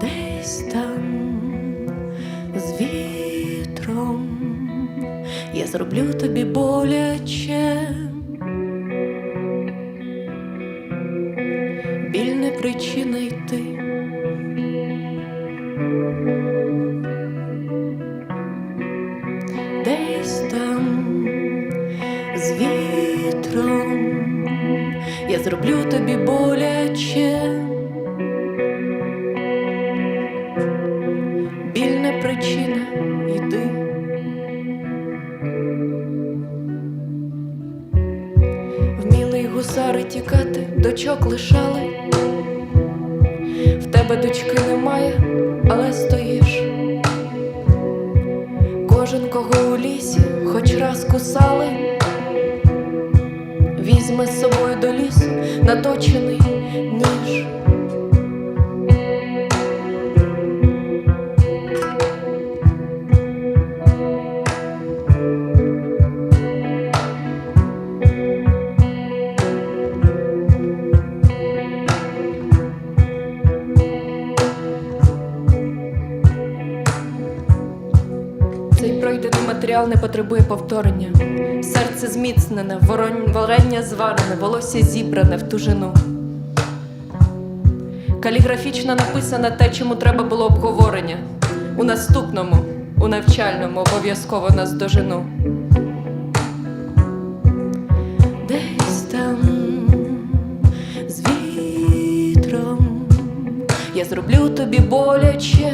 Десь там з вітром я зроблю тобі боляче, біль не причина йти. Вітром я зроблю тобі боляче. Біль не причина, йди. Вміли гусари тікати, дочок лишали. В тебе дочки немає, але стоїш. Кожен, кого у лісі, візьме з собою до лісу наточений ніж. Пройдений матеріал не потребує повторення. Серце зміцнене, воронь- варення зварене, волосся зібране в тужину. Каліграфічно написано те, чому треба було обговорення. У наступному, у навчальному обов'язково нас дожену. Десь там з вітром я зроблю тобі боляче.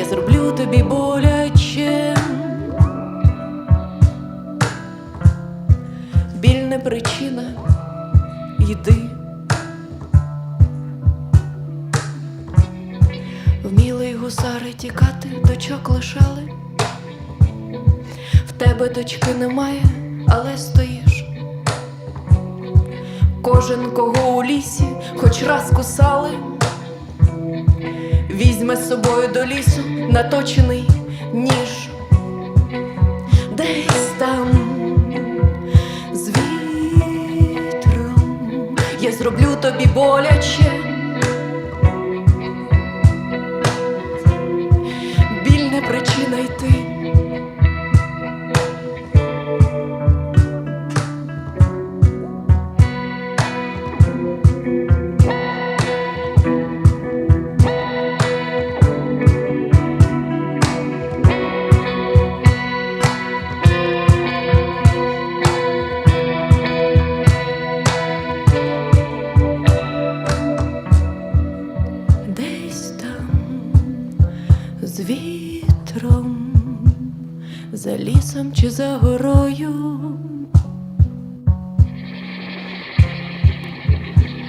Я зроблю тобі боляче. Біль не причина, йди. Вміли гусари тікати, дочок лишали. В тебе дочки немає, але стоїш. Кожен, кого у лісі, хоч раз кусали, візьме з собою до лісу наточений ніж. Десь там з вітром я зроблю тобі боляче. Вітром, за лісом чи за горою.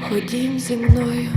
Ходім зі мною.